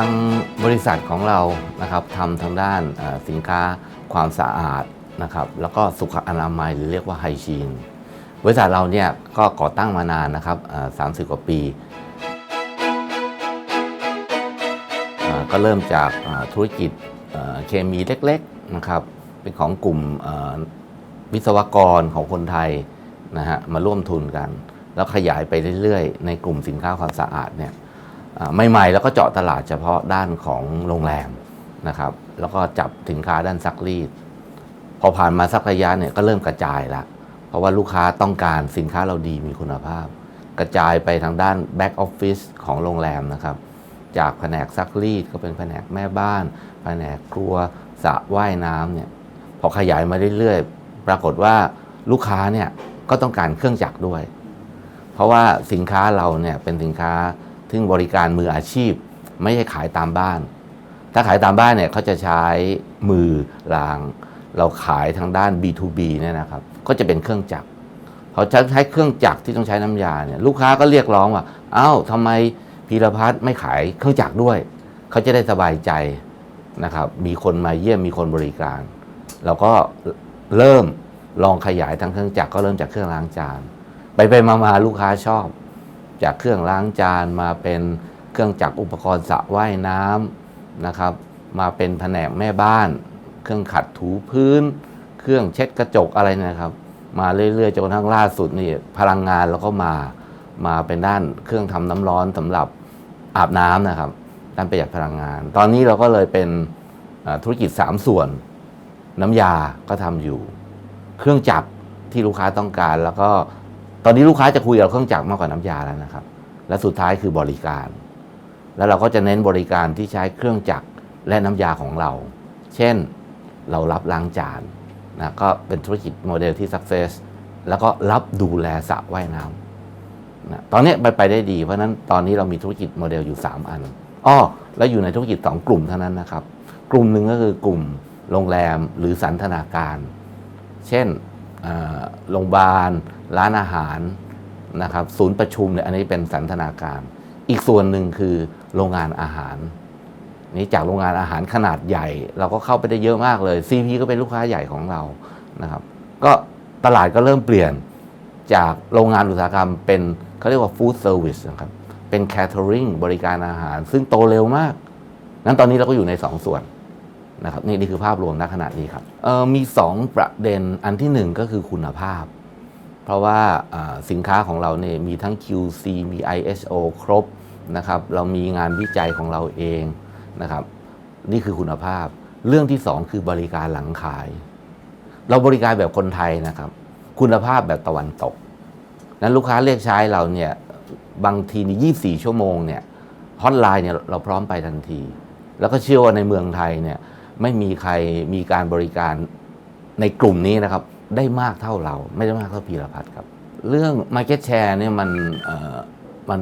างบริษัทของเรานะครับทำทางด้านสินค้าความสะอาดนะครับแล้วก็สุขอนามัยหรือเรียกว่าไฮชีน บริษัทเราเนี่ยก็ก่อตั้งมานานนะครับสามสิบกว่าปี ก็เริ่มจากธุรกิจเคมีเล็กๆนะครับเป็นของกลุ่มวิศวกรของคนไทยนะฮะมาร่วมทุนกัน แล้วขยายไปเรื่อยๆ ในกลุ่มสินค้าความสะอาดเนี่ย ใหม่ๆ แล้วก็เจาะตลาดเฉพาะด้านของโรงแรมนะครับ แล้วก็จับสินค้าด้านซักรีด พอผ่านมาสักระยะเนี่ยก็เริ่มกระจายละเพราะว่าลูกค้าต้องการสินค้าเราดีมีคุณภาพ กระจายไปทางด้านแบ็กออฟฟิศของโรงแรมนะครับ จากแผนกซักรีดก็เป็นแผนกแม่บ้าน แผนกครัวสระว่ายน้ำเนี่ยพอขยายมาเรื่อยๆ ปรากฏว่าลูกค้าเนี่ยก็ต้องการเครื่องจักรด้วย เพราะว่าสินค้าเราเนี่ยเป็นสินค้า ซึ่งบริการมืออาชีพ ไม่ใช่ขายตามบ้าน ถ้าขายตามบ้านเนี่ยเขาจะใช้มือราง เราขายทางด้าน B2B เนี่ยนะครับก็จะเป็นเครื่องจักรเขาใช้เครื่องจักรที่ต้องใช้น้ำยาเนี่ยลูกค้าก็เรียกร้องว่าเอ้าทำไมพีรพัฒน์ไม่ขายเครื่องจักรด้วย เขาจะได้สบายใจนะครับมีคนมาเยี่ยมมีคนบริการ เราก็เริ่มลองขยายทางเครื่องจักรก็เริ่มจากเครื่องล้างจาน ไปไปมามาลูกค้าชอบ จากเครื่องล้างจานมาเป็นเครื่องจักรอุปกรณ์สระว่ายน้ำนะครับ มาเป็นแผนกแม่บ้าน เครื่องขัดถูพื้น เครื่องเช็ดกระจกอะไรนะครับ มาเรื่อยๆจนกระทั่งล่าสุดนี่พลังงานเราก็มามาเป็นด้านเครื่องทำน้ำร้อนสำหรับอาบน้ำนะครับ ด้านประหยัดพลังงาน ตอนนี้เราก็เลยเป็นธุรกิจ 3 ส่วน น้ำยาก็ทำอยู่ เครื่องจักรที่ลูกค้าต้องการแล้วก็ ตอนนี้ลูกค้าจะคุยกับเครื่องจักรมากกว่าน้ำยาแล้วนะครับ และสุดท้ายคือบริการ แล้วเราก็จะเน้นบริการที่ใช้เครื่องจักรและน้ำยาของเรา เช่นเรารับล้างจานนะก็เป็นธุรกิจโมเดลที่ success แล้วก็รับดูแลสระว่ายน้ำนะตอนนี้ไปไปได้ดี เพราะนั้นตอนนี้เรามีธุรกิจโมเดลอยู่ 3 อันอ้อแล้วอยู่ในธุรกิจ 2 กลุ่มเท่านั้นนะครับ กลุ่มหนึ่งก็คือกลุ่มโรงแรมหรือสันทนาการ เช่นโรงพยาบาล ร้านอาหารนะครับศูนย์ประชุมเนี่ยอันนี้เป็นสันทนาการ อีกส่วนหนึ่งคือโรงงานอาหาร นี่จากโรงงานอาหารขนาดใหญ่ เราก็เข้าไปได้เยอะมากเลย CP ก็เป็นลูกค้าใหญ่ของเรานะครับก็ตลาดก็เริ่มเปลี่ยนจากโรงงานอุตสาหกรรมเป็นเขาเรียกว่าฟู้ดเซอร์วิสนะครับเป็นแค t e r i n g บริการอาหาร ซึ่งโตเร็วมากนั้นตอนนี้เราก็อยู่ใน 2ส่วนนะครับนี่นี่คือภาพรวมณขณะนี้ครับเอ่อมี 2 ประเด็นอันที่ 1 ก็คือคุณภาพ เพราะว่าสินค้าของเราเนี่ยมีทั้ง QC มี ISO ครบนะครับเรามีงานวิจัยของเราเองนะครับ นี่คือคุณภาพ เรื่องที่ 2 คือบริการหลังขาย เราบริการแบบคนไทยนะครับ คุณภาพแบบตะวันตก นั้นลูกค้าเรียกใช้เราเนี่ยบางทีนี่24 ชั่วโมงเนี่ยฮอตไลน์เนี่ยเราพร้อมไปทันที แล้วก็เชื่อว่าในเมืองไทยเนี่ยไม่มีใครมีการบริการในกลุ่มนี้นะครับ ได้มากเท่าเรา ไม่ได้มากเท่าพีรพัฒน์ครับ เรื่อง Market Share เนี่ยมันมัน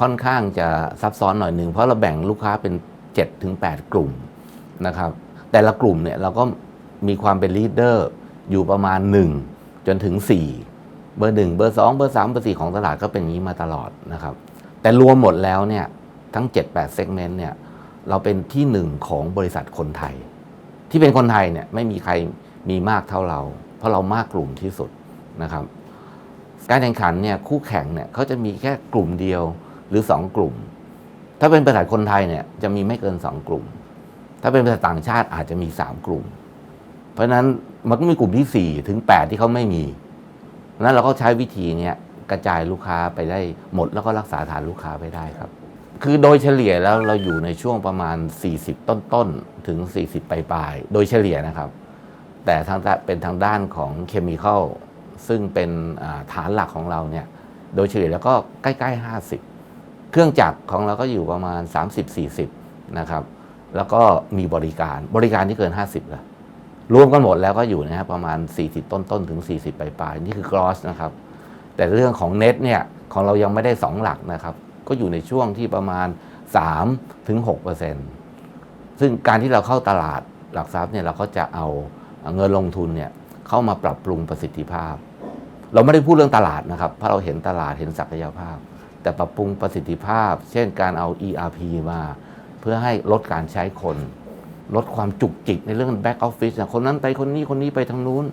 ค่อนข้างจะซับซ้อนหน่อยหนึ่งเพราะเราแบ่งลูกค้าเป็น 7-8 กลุ่มนะครับ แต่ละกลุ่มเนี่ยเราก็มีความเป็นลีดเดอร์อยู่ประมาณ 1 จนถึง 4 เบอร์ 1 เบอร์ 2 เบอร์ 3 เบอร์ 4 ของตลาดก็เป็นอย่างนี้มาตลอดนะครับ แต่รวมหมดแล้วเนี่ยทั้ง 7-8 segment เนี่ยเราเป็นที่หนึ่งของบริษัทคนไทย ที่เป็นคนไทยเนี่ยไม่มีใครมีมากเท่าเรา เพราะเรามากกลุ่มที่สุดนะครับ การแข่งขันเนี่ยคู่แข่งเนี่ยเขาจะมีแค่กลุ่มเดียวหรือ 2 กลุ่ม ถ้าเป็นบริษัทคนไทยเนี่ยจะมีไม่เกิน 2 กลุ่ม ถ้าเป็นบริษัทต่างชาติอาจจะมี 3 กลุ่ม เพราะฉะนั้นมันก็มีกลุ่มที่ 4 ถึง 8 ที่เขาไม่มีเพราะนั้นเราก็ใช้วิธีเนี้ยกระจายลูกค้าไปได้หมดแล้วก็รักษาฐานลูกค้าไปได้ครับ คือโดยเฉลี่ยแล้วเราอยู่ในช่วงประมาณ 40 ต้นๆถึง 40ปลายๆโดยเฉลี่ยนะครับ แต่ทางเป็นทางด้านของเคมีคอลซึ่งเป็นฐานหลักของเราเนี่ยโดยเฉลี่ยแล้วก็ใกล้ๆ 50 เครื่องจักรของเราก็อยู่ประมาณ 30-40 นะครับ แล้วก็มีบริการบริการที่เกิน 50แล้วรวมกันหมดแล้วก็อยู่นะครับประมาณ 40 ต้นๆ ถึง 40 ปลายๆ นี่คือ gross นะครับ แต่เรื่องของ net เนี่ยของเรายังไม่ได้ 2 หลักนะครับ ก็อยู่ในช่วงที่ประมาณ3ถึง6ซึ่งการที่เราเข้าตลาดหลักทรัพย์เนี่ยเราก็จะเอา เงินลงทุนเนี่ยเข้ามาปรับปรุงประสิทธิภาพ เราไม่ได้พูดเรื่องตลาดนะครับ เพราะเราเห็นตลาดเห็นศักยภาพ แต่ปรับปรุงประสิทธิภาพ เช่นการเอา ERP มา เพื่อให้ลดการใช้คน ลดความจุกจิกในเรื่องแบ็กออฟฟิศคนนั้นไปคนนี้คนนี้ไปทางนู้น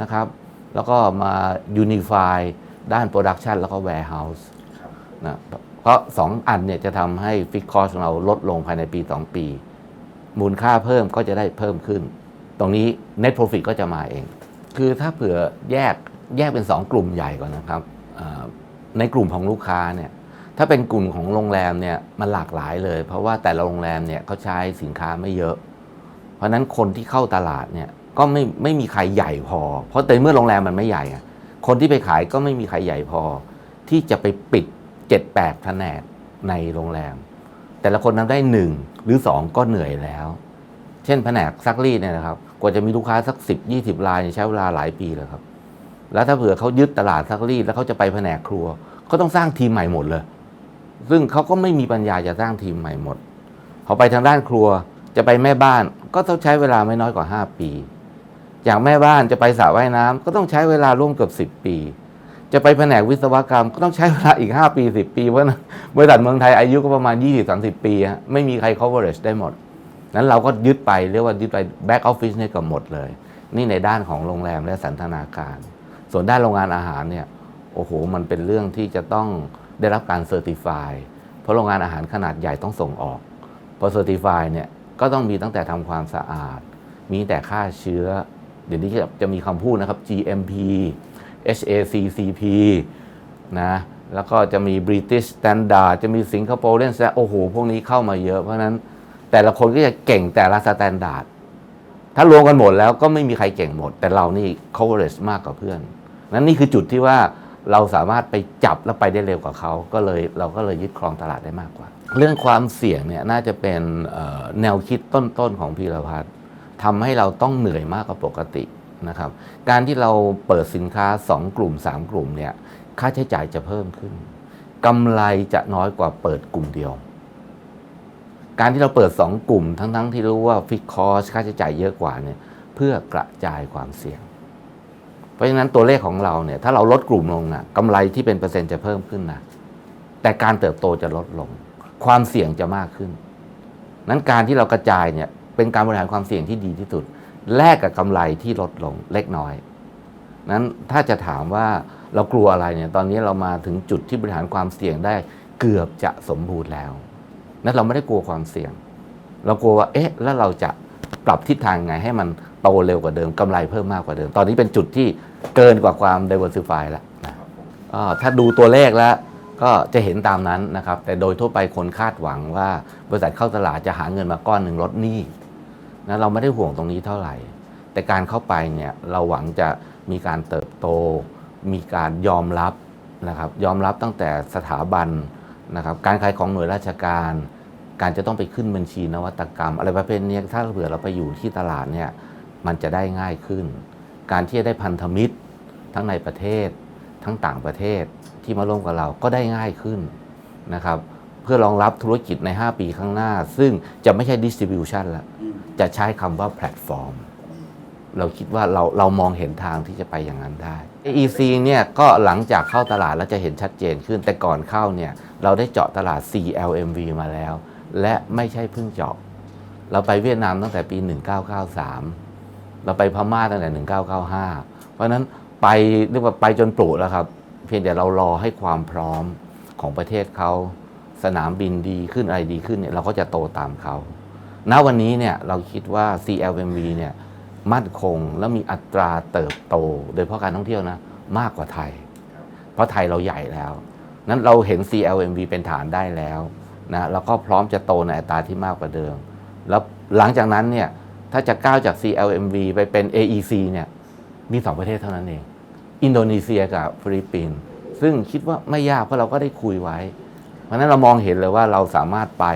นะครับ แล้วก็มายูนิฟายด้านโปรดักชันแล้วก็ warehouse นะเพราะ 2 อันเนี่ยจะทำให้ฟิกคอสของเราลดลงภายในปี 2 ปี มูลค่าเพิ่มก็จะได้เพิ่มขึ้น ตรงนี้ net profit ก็จะมาเอง คือถ้าเผื่อแยกแยกเป็น 2 กลุ่มใหญ่ก่อนนะครับในกลุ่มของลูกค้าเนี่ยถ้าเป็นกลุ่มของโรงแรมเนี่ยมันหลากหลายเลย เพราะว่าแต่ละโรงแรมเนี่ยเขาใช้สินค้าไม่เยอะ เพราะนั้นคนที่เข้าตลาดเนี่ยก็ไม่ไม่มีใครใหญ่พอ เพราะแต่เมื่อโรงแรมมันไม่ใหญ่คนที่ไปขายก็ไม่มีใครใหญ่พอ ที่จะไปปิด 7-8แผนกในโรงแรม แต่ละคนทำได้หนึ่งหรือสองก็เหนื่อยแล้ว เช่นแผนกซักรีดเนี่ยนะครับกว่าจะมีลูกค้าสักสิบยี่สิบรายใช้เวลาหลายปีเลยครับ แล้วถ้าเผื่อเขายึดตลาดซักรีดแล้วเขาจะไปแผนกครัวเขาต้องสร้างทีมใหม่หมดเลย ซึ่งเขาก็ไม่มีปัญญาจะสร้างทีมใหม่หมดพอไปทางด้านครัวจะไปแม่บ้านก็ต้องใช้เวลาไม่น้อยกว่า 5 ปี จากแม่บ้านจะไปสระว่ายน้ำก็ต้องใช้เวลาร่วมเกือบ 10 ปี จะไปแผนกวิศวกรรมก็ต้องใช้เวลาอีก 5 ปี 10 ปีเพราะบริษัทเมืองไทยอายุก็ประมาณ 20-30 ปีฮะไม่มีใคร coverage ได้หมด นั้นเราก็ยึดไปเรียกว่ายึดไป back office เนี่ยก็หมดเลย นี่ในด้านของโรงแรมและสันทนาการ ส่วนด้านโรงงานอาหารเนี่ยโอ้โหมันเป็นเรื่องที่จะต้องได้รับการเซอร์ติฟายเพราะโรงงานอาหารขนาดใหญ่ต้องส่งออกพอเซอร์ติฟายเนี่ยก็ต้องมีตั้งแต่ทำความสะอาด มีแต่ฆ่าเชื้อ เดี๋ยวนี้จะจะมีคำพูดนะครับ GMP HACCP นะแล้วก็จะมี British Standard จะมี Singaporean Standard โอ้โห พวกนี้เข้ามาเยอะ เพราะนั้น แต่ละคนก็จะเก่งแต่ละสแตนดาร์ดถ้ารวมกันหมดแล้วก็ไม่มีใครเก่งหมด แต่เรานี่ coverage มากกว่าเพื่อน นั้นนี่คือจุดที่ว่าเราสามารถไปจับแล้วไปได้เร็วกว่าเขาก็เลยเราก็เลยยึดครองตลาดได้มากกว่า เรื่องความเสี่ยงเนี่ยน่าจะเป็นแนวคิดต้นๆของพีรพัฒน์ทำให้เราต้องเหนื่อยมากกว่าปกตินะครับการที่เราเปิดสินค้า 2 กลุ่ม 3 กลุ่มเนี่ยค่าใช้จ่ายจะเพิ่มขึ้นกำไรจะน้อยกว่าเปิดกลุ่มเดียว การที่เราเปิด 2 กลุ่มทั้งๆที่รู้ว่าฟิกคอสค่าใช้จ่ายเยอะกว่าเนี่ยเพื่อกระจายความเสี่ยง เพราะฉะนั้นตัวเลขของเราเนี่ยถ้าเราลดกลุ่มลงนะกำไรที่เป็นเปอร์เซ็นต์จะเพิ่มขึ้นนะแต่การเติบโตจะลดลง ความเสี่ยงจะมากขึ้น นั้นการที่เรากระจายเนี่ยเป็นการบริหารความเสี่ยงที่ดีที่สุด แลกกับกำไรที่ลดลงเล็กน้อย นั้นถ้าจะถามว่าเรากลัวอะไรเนี่ยตอนนี้เรามาถึงจุดที่บริหารความเสี่ยงได้เกือบจะสมบูรณ์แล้ว นั้นเราไม่ได้กลัวความเสี่ยง เรากลัวว่าเอ๊ะแล้วเราจะปรับทิศทางไงให้มันโตเร็วกว่าเดิมกำไรเพิ่มมากกว่าเดิม ตอนนี้เป็นจุดที่เกินกว่าความ diversify แล้วนะก็ถ้าดูตัวเลขแล้วก็จะเห็นตามนั้นนะครับ แต่โดยทั่วไปคนคาดหวังว่าบริษัทเข้าตลาดจะหาเงินมาก้อนหนึ่งลดหนี้นะเราไม่ได้ห่วงตรงนี้เท่าไหร่ แต่การเข้าไปเนี่ยเราหวังจะมีการเติบโต มีการยอมรับนะครับยอมรับตั้งแต่สถาบัน นะครับการขายของหน่วยราชการ การจะต้องไปขึ้นบัญชีนวัตกรรม อะไรประเภทนี้ถ้าเผื่อเราไปอยู่ที่ตลาดเนี่ยมันจะได้ง่ายขึ้น การที่จะได้พันธมิตรทั้งในประเทศ ทั้งต่างประเทศที่มาร่วมกับเราก็ได้ง่ายขึ้นนะครับเพื่อรองรับธุรกิจใน 5 ปีข้างหน้า ซึ่งจะไม่ใช่ distribution ละจะใช้คำว่าแพลตฟอร์ม เราคิดว่าเราเรามองเห็นทางที่จะไปอย่างนั้นได้ EC เนี่ยก็หลังจากเข้าตลาดแล้วจะเห็นชัดเจนขึ้น แต่ก่อนเข้าเนี่ยเราได้เจาะตลาด CLMV มาแล้ว และไม่ใช่เพิ่งเจาะ เราไปเวียดนามตั้งแต่ปี 1993 เราไปพม่าตั้งแต่ 1995 เพราะนั้นไปเรียกว่าไปจนปลุแล้วครับ เพียงแต่เรารอให้ความพร้อมของประเทศเขาสนามบินดีขึ้นอะไรดีขึ้นเนี่ยเราก็จะโตตามเขาณวันนี้เนี่ยเราคิดว่า CLMV เนี่ย มั่นคง และมีอัตราเติบโต โดยเฉพาะการท่องเที่ยวนะมากกว่าไทย เพราะไทยเราใหญ่แล้วนั้นเราเห็น CLMV เป็นฐานได้แล้วนะแล้วก็พร้อมจะโตในอัตราที่มากกว่าเดิม แล้วหลังจากนั้นเนี่ยถ้าจะก้าวจาก CLMV ไปเป็น AEC เนี่ยมีสองประเทศเท่านั้นเอง อินโดนีเซียกับฟิลิปปินส์ซึ่งคิดว่าไม่ยากเพราะเราก็ได้คุยไว้ เพราะฉะนั้นเรามองเห็นเลยว่าเราสามารถไป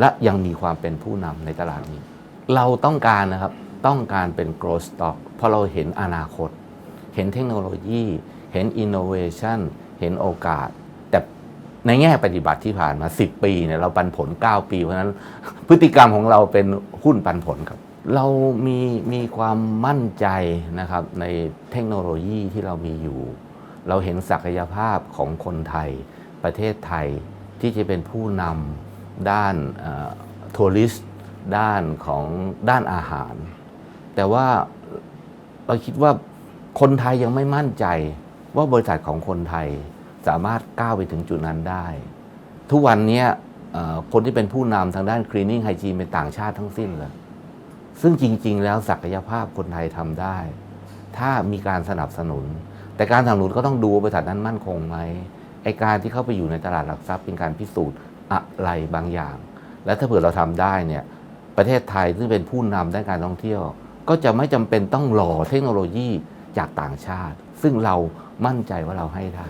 และยังมีความเป็นผู้นำในตลาดนี้ เราต้องการนะครับ ต้องการเป็น growth stock เพราะเราเห็นอนาคต เห็นเทคโนโลยี เห็น innovation เห็นโอกาส แต่ในแง่ปฏิบัติที่ผ่านมา 10 ปีเนี่ยเราปันผล 9 ปี เพราะฉะนั้นพฤติกรรมของเราเป็นหุ้นปันผลครับ เรามีมีความมั่นใจนะครับในเทคโนโลยีที่เรามีอยู่ เราเห็นศักยภาพของคนไทย ประเทศไทยที่จะเป็นผู้นำด้านทัวริสต์ด้านของด้านอาหาร แต่ว่าเราคิดว่าคนไทยยังไม่มั่นใจว่าบริษัทของคนไทยสามารถก้าวไปถึงจุดนั้นได้ ทุกวันนี้คนที่เป็นผู้นำทางด้าน cleaning hygiene เป็นต่างชาติทั้งสิ้นเลยซึ่งจริง ๆ แล้วศักยภาพคนไทยทำได้ ถ้ามีการสนับสนุน แต่การสนับสนุนก็ต้องดูบริษัทนั้นมั่นคงไหมไอการที่เข้าไปอยู่ในตลาดหลักทรัพย์เป็นการพิสูจน์อะไรบางอย่าง และถ้าเผื่อเราทำได้เนี่ยประเทศไทยซึ่งเป็นผู้นำด้านการท่องเที่ยว ก็จะไม่จำเป็นต้องรอเทคโนโลยีจากต่างชาติ ซึ่งเรามั่นใจว่าเราให้ได้